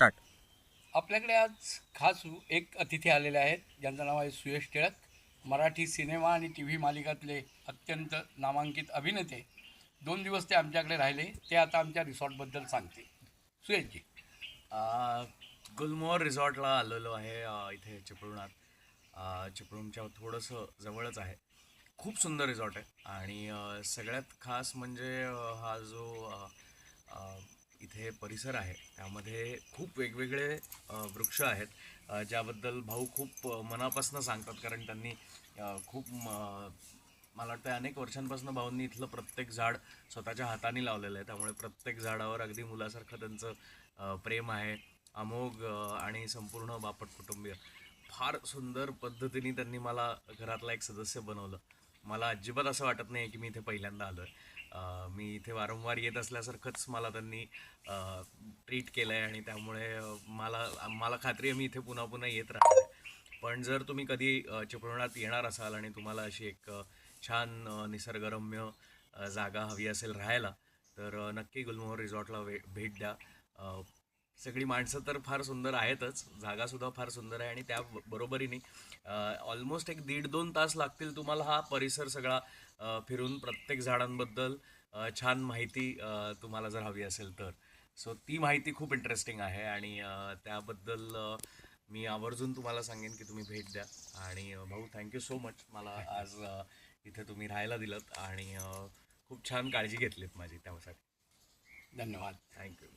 Start. आपल्याकडे आज खास एक अतिथी आलेले आहेत. ज्यांचं नाव आहे सुयश टिळक. मराठी सिनेमा आणि टी व्ही मालिकातले अत्यंत नामांकित अभिनेते. दोन दिवस ते आमच्याकडे राहिले. ते आता आमच्या रिसॉर्टबद्दल सांगते सुयशजी. गुलमोहर रिसॉर्टला आलेलो आहे इथे चिपळुणात. चिपळूणच्या थोडंसं जवळच आहे. खूप सुंदर रिसॉर्ट आहे. आणि सगळ्यात खास म्हणजे हा जो आ, आ, इथे परिसर आहे. त्यामध्ये खूप वेगवेगळे वृक्ष आहेत. ज्याबद्दल भाऊ खूप मनापासून सांगतात. कारण त्यांनी खूप म- मला वाटतं अनेक वर्षांपासून भाऊंनी इथलं प्रत्येक झाड स्वतःच्या हाताने लावलेलं आहे. त्यामुळे प्रत्येक झाडावर अगदी मुलासारखं त्यांचं प्रेम आहे. अमोघ आणि संपूर्ण बापट कुटुंबीय. फार सुंदर पद्धतीने त्यांनी मला घरातला एक सदस्य बनवलं. मला अजिबात असं वाटत नाही की मी इथे पहिल्यांदा आलो आहे मी इथे वारंवार येत असल्यासारखंच मला त्यांनी ट्रीट केलं आहे आणि त्यामुळे मला मला खात्री आहे मी इथे पुन्हा पुन्हा येत राहणार आहे. पण जर तुम्ही कधी चिपळुणात येणार असाल आणि तुम्हाला अशी एक छान निसर्गरम्य जागा हवी असेल राहायला तर नक्की गुलमोहर रिसॉर्टला वे भेट द्या. सगळी माणसं तर फार सुंदर आहेतच जागासुद्धा फार सुंदर आहे आणि त्या बरोबरीने ऑलमोस्ट एक दीड दोन तास लागतील तुम्हाला हा परिसर सगळा फिरून प्रत्येक झाडांबद्दल छान माहिती तुम्हाला जर हवी असेल तर. सो ती माहिती खूप इंटरेस्टिंग आहे आणि त्याबद्दल मी आवर्जून तुम्हाला सांगेन की तुम्ही भेट द्या. आणि भाऊ थँक्यू सो मच मला आज इथे तुम्ही राहायला दिलं आणि खूप छान काळजी घेतलीत माझी त्यासाठी. धन्यवाद. थँक्यू